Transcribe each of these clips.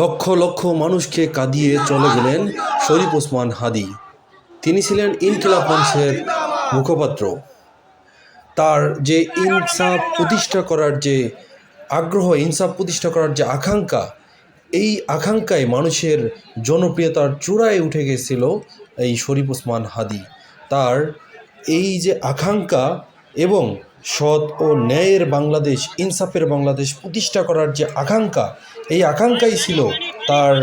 লক্ষ লক্ষ মানুষকে কাঁদিয়ে চলে গেলেন শরীফ ওসমান হাদি। তিনি ছিলেন ইনকিলাব মঞ্চের মুখপাত্র। তার যে ইনসাফ প্রতিষ্ঠা করার যে আগ্রহ, ইনসাফ প্রতিষ্ঠা করার যে আকাঙ্ক্ষা, এই আকাঙ্ক্ষায় মানুষের জনপ্রিয়তার চূড়ায় উঠে গেছিল এই শরীফ ওসমান হাদি। তার এই যে আকাঙ্ক্ষা এবং সৎ ও ন্যায়ের বাংলাদেশ, ইনসাফের বাংলাদেশ প্রতিষ্ঠা করার যে আকাঙ্ক্ষা, এই আকাঙ্ক্ষাই ছিল তার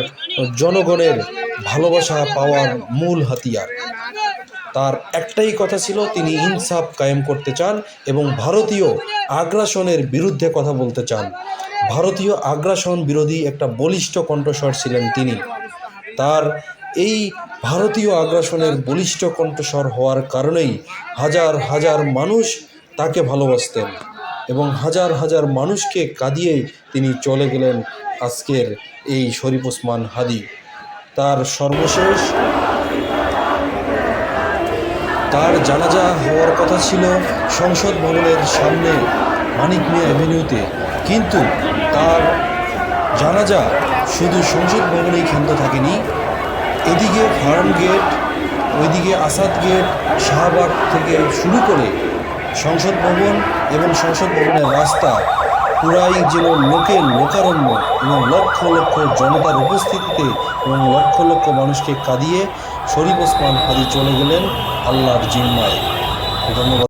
জনগণের ভালোবাসা পাওয়ার মূল হাতিয়ার। তার একটাই কথা ছিল, তিনি ইনসাফ কায়েম করতে চান এবং ভারতীয় আগ্রাসনের বিরুদ্ধে কথা বলতে চান। ভারতীয় আগ্রাসন বিরোধী একটা বলিষ্ঠ কণ্ঠস্বর ছিলেন তিনি। তার এই ভারতীয় আগ্রাসনের বলিষ্ঠ কণ্ঠস্বর হওয়ার কারণেই হাজার হাজার মানুষ তাকে ভালোবাসতেন এবং হাজার হাজার মানুষকে কাঁদিয়েই তিনি চলে গেলেন আজকের এই শরীফ ওসমান হাদি। তার সর্বশেষ তার জানাজা হওয়ার কথা ছিল সংসদ ভবনের সামনে মানিক মিয়া অ্যাভিনিউতে কিন্তু তার জানাজা শুধু সংসদ ভবনেই ক্ষান্ত থাকেনি, এদিকে ফার্ম গেট, ওইদিকে আসাদ গেট, শাহবাগ থেকে শুরু করে সংসদ ভবন এবং সংসদ ভবনের রাস্তা পুরাই যেন লোকে লোকারণ্য এবং লক্ষ লক্ষ জনতার উপস্থিতিতে এবং লক্ষ লক্ষ মানুষকে কাঁদিয়ে শরীফ ওসমান হাদি চলে গেলেন আল্লাহর জিম্মায়। ধন্যবাদ।